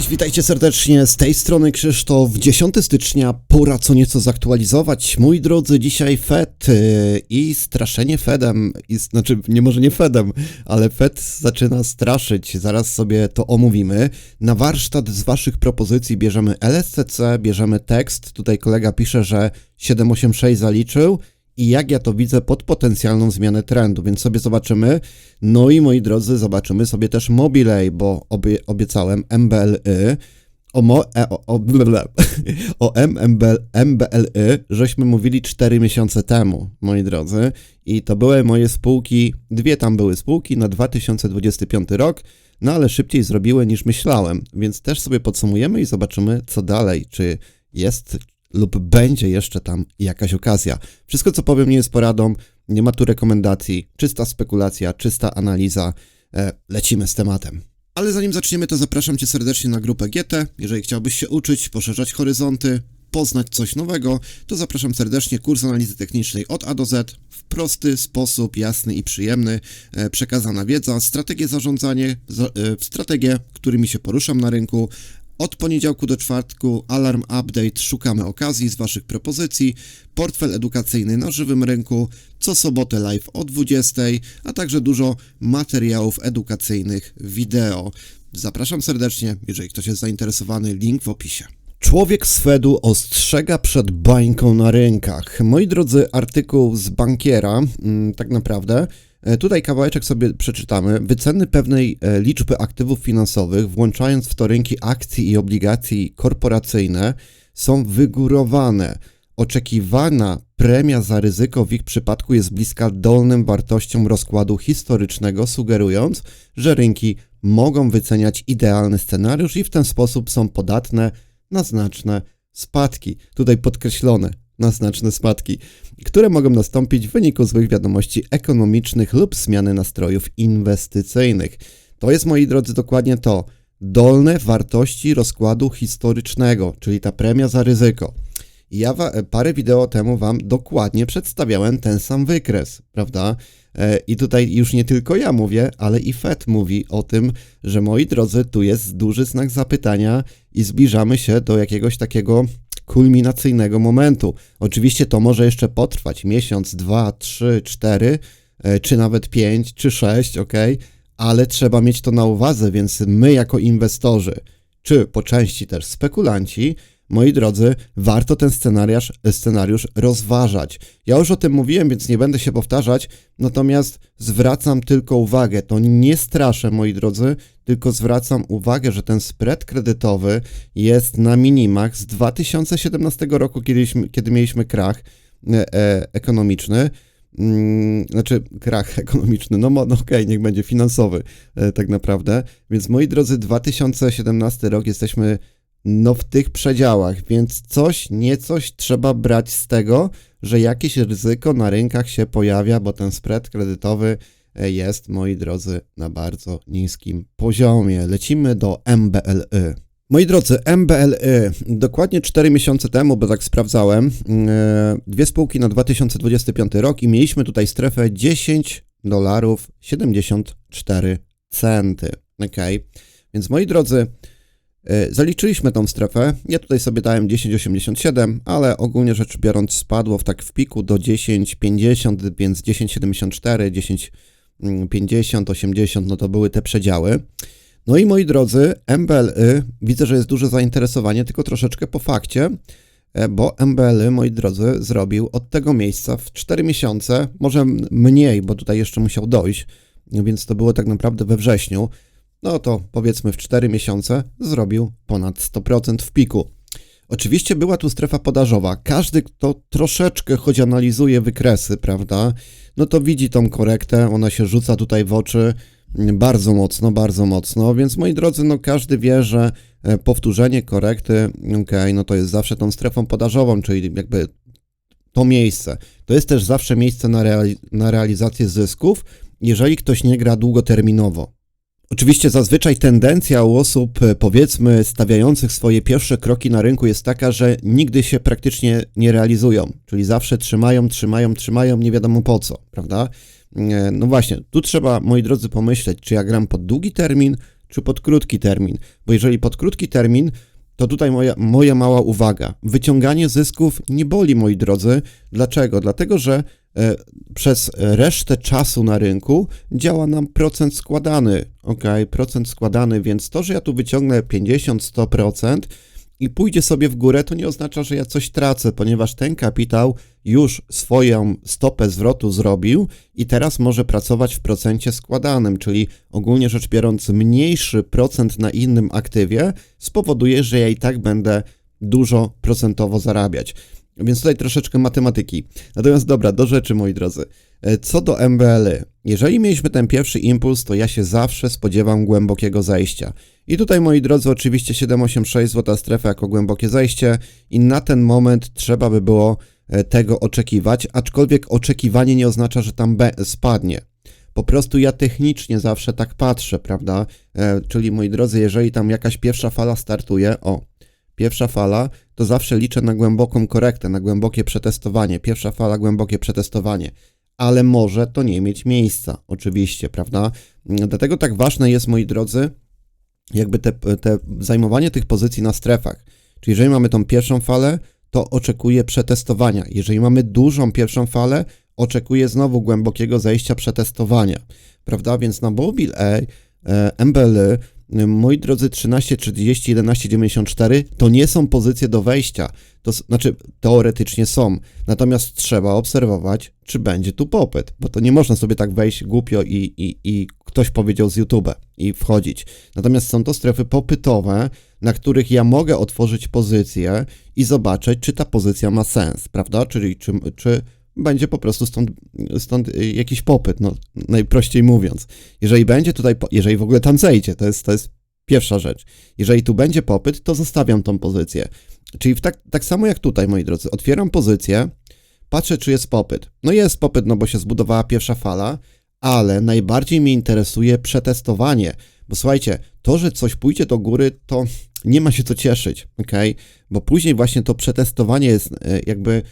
Cześć, witajcie serdecznie. Z tej strony Krzysztof. 10 stycznia, pora co nieco zaktualizować. Mój drodzy, dzisiaj Fed yy, i straszenie Fedem. I, znaczy, nie może nie Fedem, ale Fed zaczyna straszyć. Zaraz sobie to omówimy. Na warsztat z waszych propozycji bierzemy LSCC, bierzemy tekst. Tutaj kolega pisze, że 786 zaliczył i jak ja to widzę pod potencjalną zmianę trendu, więc sobie zobaczymy. No i moi drodzy, zobaczymy sobie też Mobilej, bo obie, obiecałem MBLY. O, mo, e, o, o, blablabla. o MBL, MBLY żeśmy mówili 4 miesiące temu, moi drodzy. I to były moje spółki, dwie tam były spółki na 2025 rok, no ale szybciej zrobiły niż myślałem, więc też sobie podsumujemy i zobaczymy co dalej, czy jest lub będzie jeszcze tam jakaś okazja. Wszystko, co powiem, nie jest poradą, nie ma tu rekomendacji, czysta spekulacja, czysta analiza. E, lecimy z tematem. Ale zanim zaczniemy, to zapraszam Cię serdecznie na grupę GT. Jeżeli chciałbyś się uczyć, poszerzać horyzonty, poznać coś nowego, to zapraszam serdecznie kurs analizy technicznej od A do Z w prosty sposób, jasny i przyjemny. E, przekazana wiedza, strategie zarządzanie, za, e, strategie, którymi się poruszam na rynku, od poniedziałku do czwartku alarm update, szukamy okazji z Waszych propozycji, portfel edukacyjny na żywym rynku, co sobotę live o 20, a także dużo materiałów edukacyjnych wideo. Zapraszam serdecznie, jeżeli ktoś jest zainteresowany, link w opisie. Człowiek z Fedu ostrzega przed bańką na rynkach. Moi drodzy, artykuł z bankiera, mm, tak naprawdę, tutaj kawałeczek sobie przeczytamy. Wyceny pewnej e, liczby aktywów finansowych, włączając w to rynki akcji i obligacji korporacyjne, są wygórowane. Oczekiwana premia za ryzyko w ich przypadku jest bliska dolnym wartościom rozkładu historycznego, sugerując, że rynki mogą wyceniać idealny scenariusz i w ten sposób są podatne na znaczne spadki. Tutaj podkreślone na znaczne spadki, które mogą nastąpić w wyniku złych wiadomości ekonomicznych lub zmiany nastrojów inwestycyjnych. To jest, moi drodzy, dokładnie to. Dolne wartości rozkładu historycznego, czyli ta premia za ryzyko. Ja parę wideo temu Wam dokładnie przedstawiałem ten sam wykres, prawda? E, I tutaj już nie tylko ja mówię, ale i Fed mówi o tym, że moi drodzy, tu jest duży znak zapytania i zbliżamy się do jakiegoś takiego kulminacyjnego momentu. Oczywiście to może jeszcze potrwać miesiąc, dwa, trzy, cztery, e, czy nawet pięć, czy sześć, ok? Ale trzeba mieć to na uwadze, więc my jako inwestorzy, czy po części też spekulanci, moi drodzy, warto ten scenariusz, scenariusz rozważać. Ja już o tym mówiłem, więc nie będę się powtarzać, natomiast zwracam tylko uwagę, to nie straszę, moi drodzy, tylko zwracam uwagę, że ten spread kredytowy jest na minimach z 2017 roku, kiedy, kiedy mieliśmy krach e, e, ekonomiczny. Mm, znaczy, krach ekonomiczny, no, no okej, okay, niech będzie finansowy, e, tak naprawdę. Więc moi drodzy, 2017 rok jesteśmy no w tych przedziałach, więc coś, niecoś trzeba brać z tego, że jakieś ryzyko na rynkach się pojawia, bo ten spread kredytowy e, jest, moi drodzy, na bardzo niskim poziomie. Lecimy do MBLY. Moi drodzy, MBLY, dokładnie 4 miesiące temu, bo tak sprawdzałem, e, dwie spółki na 2025 rok i mieliśmy tutaj strefę 10 dolarów 74 centy. Ok, więc moi drodzy, zaliczyliśmy tą strefę. Ja tutaj sobie dałem 10,87, ale ogólnie rzecz biorąc spadło w tak w piku do 10,50, więc 10,74, 10,50, 80, no to były te przedziały. No i moi drodzy, MBLY, widzę, że jest duże zainteresowanie, tylko troszeczkę po fakcie, e, bo MBLY, moi drodzy, zrobił od tego miejsca w 4 miesiące, może mniej, bo tutaj jeszcze musiał dojść, więc to było tak naprawdę we wrześniu, no to powiedzmy w 4 miesiące zrobił ponad 100% w piku. Oczywiście była tu strefa podażowa. Każdy, kto troszeczkę choć analizuje wykresy, prawda, no to widzi tą korektę, ona się rzuca tutaj w oczy bardzo mocno, bardzo mocno, więc moi drodzy, no każdy wie, że e, powtórzenie korekty, ok, no to jest zawsze tą strefą podażową, czyli jakby to miejsce. To jest też zawsze miejsce na, reali na realizację zysków, jeżeli ktoś nie gra długoterminowo. Oczywiście zazwyczaj tendencja u osób, e, powiedzmy, stawiających swoje pierwsze kroki na rynku jest taka, że nigdy się praktycznie nie realizują, czyli zawsze trzymają, trzymają, trzymają, nie wiadomo po co, prawda? E, No właśnie, tu trzeba, moi drodzy, pomyśleć, czy ja gram pod długi termin, czy pod krótki termin. Bo jeżeli pod krótki termin, to tutaj moja, moja mała uwaga. Wyciąganie zysków nie boli, moi drodzy. Dlaczego? Dlatego, że przez resztę czasu na rynku działa nam procent składany. Ok, procent składany, więc to, że ja tu wyciągnę 50-100% i pójdzie sobie w górę, to nie oznacza, że ja coś tracę, ponieważ ten kapitał już swoją stopę zwrotu zrobił i teraz może pracować w procencie składanym, czyli ogólnie rzecz biorąc, mniejszy procent na innym aktywie spowoduje, że ja i tak będę dużo procentowo zarabiać. Więc tutaj troszeczkę matematyki. Natomiast dobra, do rzeczy, moi drodzy. E, Co do MBL-y, jeżeli mieliśmy ten pierwszy impuls, to ja się zawsze spodziewam głębokiego zejścia. I tutaj, moi drodzy, oczywiście 786 złota strefa jako głębokie zejście i na ten moment trzeba by było e, tego oczekiwać, aczkolwiek oczekiwanie nie oznacza, że tam be- spadnie. Po prostu ja technicznie zawsze tak patrzę, prawda? E, czyli, moi drodzy, jeżeli tam jakaś pierwsza fala startuje, o, pierwsza fala, to zawsze liczę na głęboką korektę, na głębokie przetestowanie. Pierwsza fala, głębokie przetestowanie. Ale może to nie mieć miejsca, oczywiście, prawda? Mm, Dlatego tak ważne jest, moi drodzy, jakby te, te zajmowanie tych pozycji na strefach. Czyli jeżeli mamy tą pierwszą falę, to oczekuję przetestowania. Jeżeli mamy dużą pierwszą falę, oczekuję znowu głębokiego zejścia przetestowania. Prawda? Więc na Mobil E, e, MBL, moi drodzy, 13.30, 11.94 to nie są pozycje do wejścia. To znaczy, teoretycznie są. Natomiast trzeba obserwować, czy będzie tu popyt, bo to nie można sobie tak wejść głupio i, i, i ktoś powiedział z YouTube i wchodzić. Natomiast są to strefy popytowe, na których ja mogę otworzyć pozycję i zobaczyć, czy ta pozycja ma sens, prawda? Czyli czy, czy będzie po prostu stąd, stąd y, jakiś popyt, no najprościej mówiąc. Jeżeli będzie tutaj, jeżeli w ogóle tam zejdzie, to jest, to jest pierwsza rzecz. Jeżeli tu będzie popyt, to zostawiam tą pozycję. Czyli tak, tak samo jak tutaj, moi drodzy, otwieram pozycję, patrzę, czy jest popyt. No jest popyt, no bo się zbudowała pierwsza fala, ale najbardziej mnie interesuje przetestowanie. Bo słuchajcie, to, że coś pójdzie do góry, to nie ma się co cieszyć, ok? Bo później właśnie to przetestowanie jest e, jakby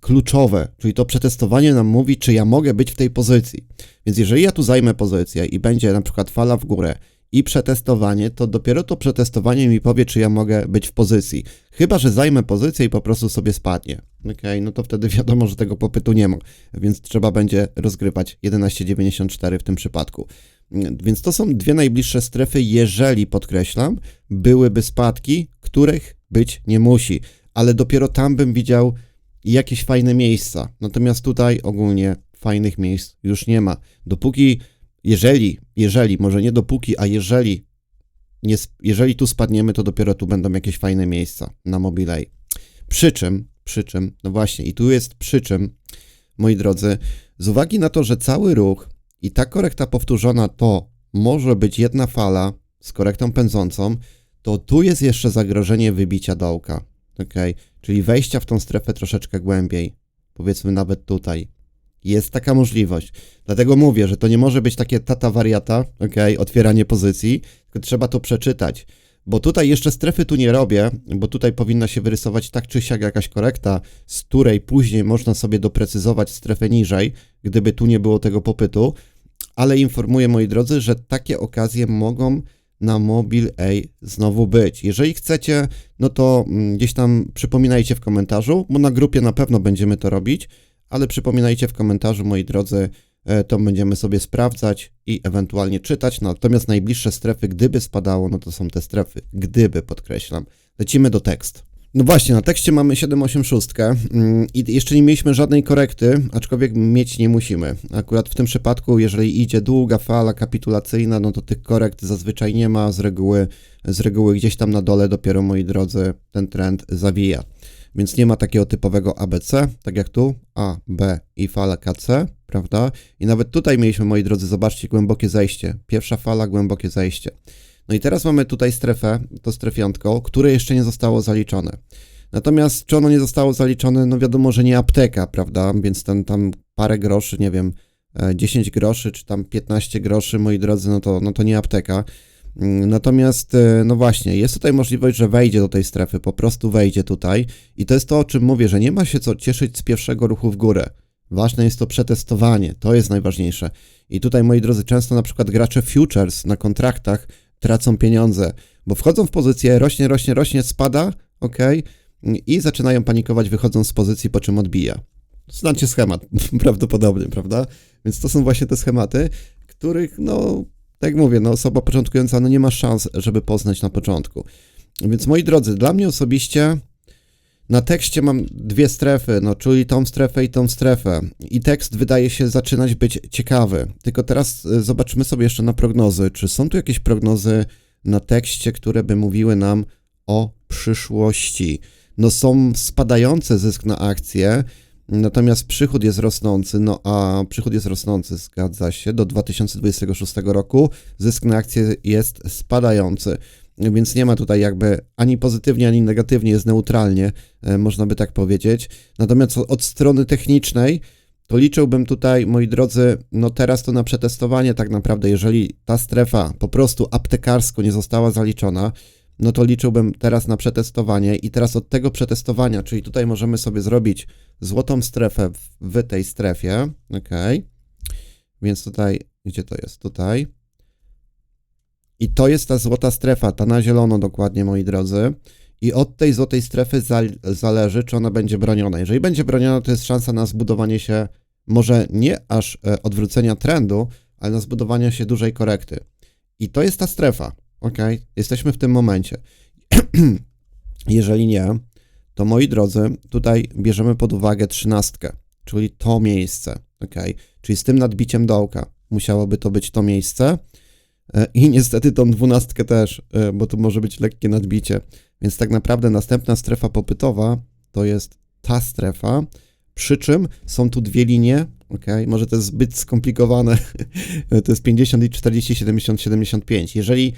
kluczowe, czyli to przetestowanie nam mówi, czy ja mogę być w tej pozycji. Więc jeżeli ja tu zajmę pozycję i będzie na przykład fala w górę i przetestowanie, to dopiero to przetestowanie mi powie, czy ja mogę być w pozycji. Chyba, że zajmę pozycję i po prostu sobie spadnie. Ok, no to wtedy wiadomo, że tego popytu nie ma, więc trzeba będzie rozgrywać 11,94 w tym przypadku. Więc to są dwie najbliższe strefy, jeżeli, podkreślam, byłyby spadki, których być nie musi, ale dopiero tam bym widział jakieś fajne miejsca. Natomiast tutaj ogólnie fajnych miejsc już nie ma. Dopóki, jeżeli, jeżeli, może nie dopóki, a jeżeli, nie, jeżeli tu spadniemy, to dopiero tu będą jakieś fajne miejsca na Mobilej. Przy czym, przy czym, no właśnie, i tu jest przy czym, moi drodzy, z uwagi na to, że cały ruch i ta korekta powtórzona to może być jedna fala z korektą pędzącą, to tu jest jeszcze zagrożenie wybicia dołka. ok? Czyli wejścia w tą strefę troszeczkę głębiej, powiedzmy nawet tutaj. Jest taka możliwość. Dlatego mówię, że to nie może być takie tata wariata, ok, otwieranie pozycji, tylko trzeba to przeczytać. Bo tutaj jeszcze strefy tu nie robię, bo tutaj powinna się wyrysować tak czy siak jakaś korekta, z której później można sobie doprecyzować strefę niżej, gdyby tu nie było tego popytu. Ale informuję, moi drodzy, że takie okazje mogą na mobil A znowu być. Jeżeli chcecie, no to mm, gdzieś tam przypominajcie w komentarzu, bo na grupie na pewno będziemy to robić, ale przypominajcie w komentarzu, moi drodzy, e, to będziemy sobie sprawdzać i ewentualnie czytać. Natomiast najbliższe strefy, gdyby spadało, no to są te strefy. Gdyby, podkreślam. Lecimy do tekst. No właśnie, na tekście mamy 786 mm, i jeszcze nie mieliśmy żadnej korekty, aczkolwiek mieć nie musimy. Akurat w tym przypadku, jeżeli idzie długa fala kapitulacyjna, no to tych korekt zazwyczaj nie ma, z reguły, z reguły gdzieś tam na dole dopiero, moi drodzy, ten trend zawija. Więc nie ma takiego typowego ABC, tak jak tu, A, B i fala KC, prawda? I nawet tutaj mieliśmy, moi drodzy, zobaczcie, głębokie zejście. Pierwsza fala, głębokie zejście. No i teraz mamy tutaj strefę, to strefiątko, które jeszcze nie zostało zaliczone. Natomiast czy ono nie zostało zaliczone, no wiadomo, że nie apteka, prawda? Więc ten tam parę groszy, nie wiem, e, 10 groszy czy tam 15 groszy, moi drodzy, no to, no to nie apteka. Mm, Natomiast, e, no właśnie, jest tutaj możliwość, że wejdzie do tej strefy, po prostu wejdzie tutaj. I to jest to, o czym mówię, że nie ma się co cieszyć z pierwszego ruchu w górę. Ważne jest to przetestowanie, to jest najważniejsze. I tutaj, moi drodzy, często na przykład gracze futures na kontraktach tracą pieniądze, bo wchodzą w pozycję, rośnie, rośnie, rośnie, spada, ok, i zaczynają panikować, wychodzą z pozycji, po czym odbija. Znacie schemat, prawdopodobnie, prawda? Więc to są właśnie te schematy, których, no, tak jak mówię, no, osoba początkująca no, nie ma szans, żeby poznać na początku. Więc moi drodzy, dla mnie osobiście na tekście mam dwie strefy, no czyli tą strefę i tą strefę. I tekst wydaje się zaczynać być ciekawy. Tylko teraz y, zobaczmy sobie jeszcze na prognozy. Czy są tu jakieś prognozy na tekście, które by mówiły nam o przyszłości? No są spadający zysk na akcje, natomiast przychód jest rosnący, no a przychód jest rosnący, zgadza się, do 2026 roku zysk na akcje jest spadający więc nie ma tutaj jakby ani pozytywnie, ani negatywnie, jest neutralnie, e, można by tak powiedzieć. Natomiast od strony technicznej, to liczyłbym tutaj, moi drodzy, no teraz to na przetestowanie tak naprawdę, jeżeli ta strefa po prostu aptekarsko nie została zaliczona, no to liczyłbym teraz na przetestowanie i teraz od tego przetestowania, czyli tutaj możemy sobie zrobić złotą strefę w, w tej strefie, ok, więc tutaj, gdzie to jest? Tutaj. I to jest ta złota strefa, ta na zielono dokładnie, moi drodzy. I od tej złotej strefy zależy, czy ona będzie broniona. Jeżeli będzie broniona, to jest szansa na zbudowanie się, może nie aż e, odwrócenia trendu, ale na zbudowanie się dużej korekty. I to jest ta strefa, ok? Jesteśmy w tym momencie. Jeżeli nie, to moi drodzy, tutaj bierzemy pod uwagę trzynastkę, czyli to miejsce, ok? Czyli z tym nadbiciem dołka musiałoby to być to miejsce. E, I niestety tą dwunastkę też, e, bo tu może być lekkie nadbicie. Więc tak naprawdę następna strefa popytowa to jest ta strefa, przy czym są tu dwie linie, ok, może to jest zbyt skomplikowane, to jest 50 i 40, 70, 75. Jeżeli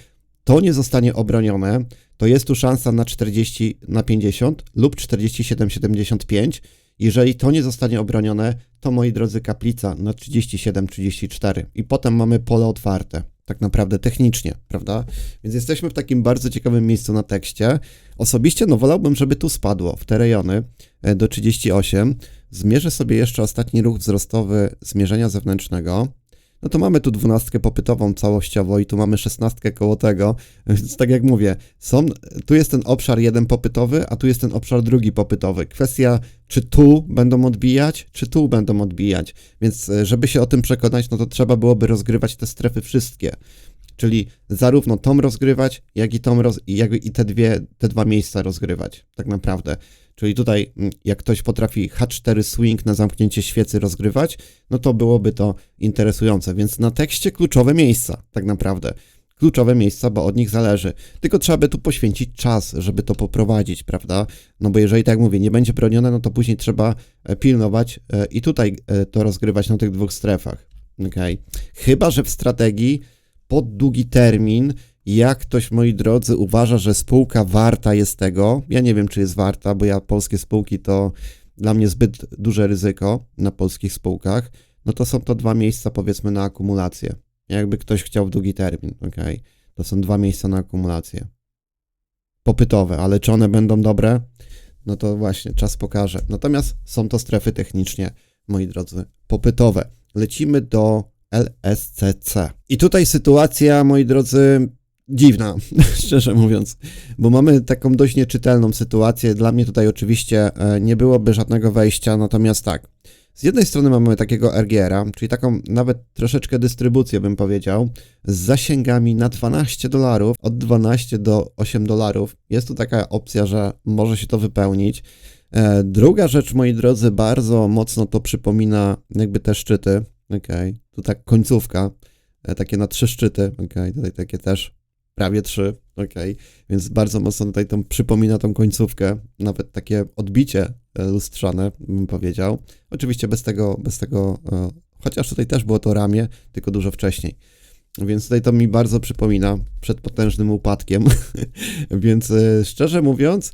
to nie zostanie obronione, to jest tu szansa na 40 na 50 lub 47, 75. Jeżeli to nie zostanie obronione, to moi drodzy kaplica na 37, 34 i potem mamy pole otwarte tak naprawdę technicznie, prawda? Więc jesteśmy w takim bardzo ciekawym miejscu na tekście. Osobiście, no wolałbym, żeby tu spadło, w te rejony e, do 38. Zmierzę sobie jeszcze ostatni ruch wzrostowy zmierzenia zewnętrznego no to mamy tu dwunastkę popytową całościowo i tu mamy szesnastkę koło tego, więc tak jak mówię, są, tu jest ten obszar jeden popytowy, a tu jest ten obszar drugi popytowy. Kwestia, czy tu będą odbijać, czy tu będą odbijać, więc e, żeby się o tym przekonać, no to trzeba byłoby rozgrywać te strefy wszystkie, czyli zarówno tą rozgrywać, jak i tą, roz, jak i te dwie, te dwa miejsca rozgrywać, tak naprawdę. Czyli tutaj, mm, jak ktoś potrafi H4 swing na zamknięcie świecy rozgrywać, no to byłoby to interesujące. Więc na tekście kluczowe miejsca, tak naprawdę. Kluczowe miejsca, bo od nich zależy. Tylko trzeba by tu poświęcić czas, żeby to poprowadzić, prawda? No bo jeżeli, tak jak mówię, nie będzie bronione, no to później trzeba e, pilnować e, i tutaj e, to rozgrywać na tych dwóch strefach. Okay? Chyba, że w strategii pod długi termin jak ktoś, moi drodzy, uważa, że spółka warta jest tego, ja nie wiem, czy jest warta, bo ja polskie spółki to dla mnie zbyt duże ryzyko na polskich spółkach, no to są to dwa miejsca, powiedzmy, na akumulację. Jakby ktoś chciał w długi termin, ok? To są dwa miejsca na akumulację. Popytowe, ale czy one będą dobre? No to właśnie czas pokaże. Natomiast są to strefy technicznie, moi drodzy, popytowe. Lecimy do LSCC. I tutaj sytuacja, moi drodzy, dziwna, szczerze mówiąc, bo mamy taką dość nieczytelną sytuację. Dla mnie tutaj oczywiście e, nie byłoby żadnego wejścia, natomiast tak. Z jednej strony mamy takiego RGR-a, czyli taką nawet troszeczkę dystrybucję, bym powiedział, z zasięgami na 12 dolarów, od 12 do 8 dolarów. Jest tu taka opcja, że może się to wypełnić. E, druga rzecz, moi drodzy, bardzo mocno to przypomina jakby te szczyty. Okay. Tu tak końcówka, e, takie na trzy szczyty. Okay. Tutaj takie też prawie trzy, ok, więc bardzo mocno tutaj to przypomina tą końcówkę, nawet takie odbicie e, lustrzane, bym powiedział. Oczywiście bez tego, bez tego, e, chociaż tutaj też było to ramię, tylko dużo wcześniej. Więc tutaj to mi bardzo przypomina przed potężnym upadkiem. Więc e, szczerze mówiąc,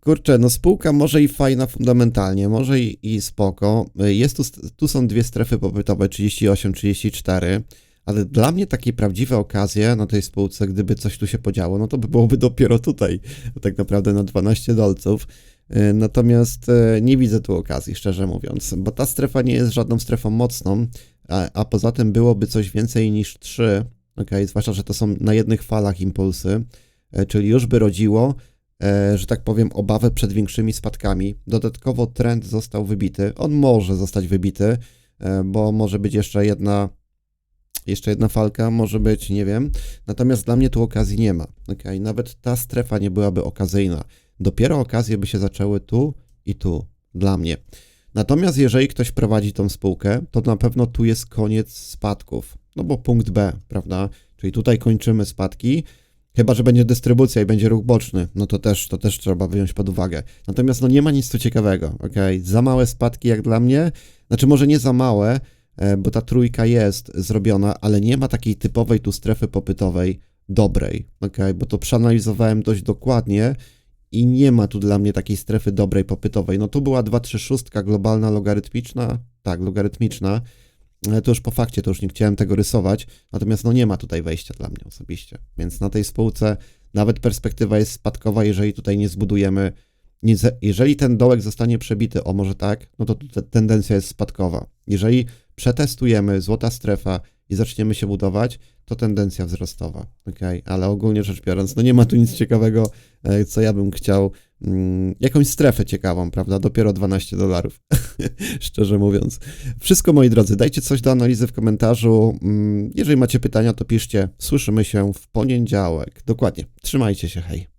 kurczę, no spółka może i fajna fundamentalnie, może i, i spoko. Jest tu, tu są dwie strefy popytowe, 38, 34 ale dla mnie takie prawdziwe okazje na tej spółce, gdyby coś tu się podziało, no to by byłoby dopiero tutaj, tak naprawdę na 12 dolców. E, Natomiast e, nie widzę tu okazji, szczerze mówiąc, bo ta strefa nie jest żadną strefą mocną, a, a poza tym byłoby coś więcej niż 3, okay? zwłaszcza, że to są na jednych falach impulsy, e, czyli już by rodziło, że tak powiem, obawę przed większymi spadkami. Dodatkowo trend został wybity, on może zostać wybity, bo może być jeszcze jedna jeszcze jedna falka, może być, nie wiem. Natomiast dla mnie tu okazji nie ma. Okay? Nawet ta strefa nie byłaby okazyjna. Dopiero okazje by się zaczęły tu i tu, dla mnie. Natomiast jeżeli ktoś prowadzi tą spółkę, to na pewno tu jest koniec spadków. No bo punkt B, prawda? Czyli tutaj kończymy spadki. Chyba, że będzie dystrybucja i będzie ruch boczny, no to też, to też trzeba wziąć pod uwagę. Natomiast no nie ma nic tu ciekawego, ok? Za małe spadki jak dla mnie, znaczy może nie za małe, bo ta trójka jest zrobiona, ale nie ma takiej typowej tu strefy popytowej dobrej, ok? Bo to przeanalizowałem dość dokładnie i nie ma tu dla mnie takiej strefy dobrej popytowej. No tu była 236 globalna logarytmiczna, tak, logarytmiczna, to już po fakcie, to już nie chciałem tego rysować, natomiast no nie ma tutaj wejścia dla mnie osobiście, więc na tej spółce nawet perspektywa jest spadkowa, jeżeli tutaj nie zbudujemy, nie, jeżeli ten dołek zostanie przebity, o może tak, no to tendencja jest spadkowa. Jeżeli przetestujemy złota strefa i zaczniemy się budować, to tendencja wzrostowa, okej, ale ogólnie rzecz biorąc, no nie ma tu nic ciekawego, e, co ja bym chciał, mm, jakąś strefę ciekawą, prawda, dopiero 12 dolarów, szczerze mówiąc. Wszystko, moi drodzy, dajcie coś do analizy w komentarzu. Mm, Jeżeli macie pytania, to piszcie. Słyszymy się w poniedziałek. Dokładnie. Trzymajcie się, hej.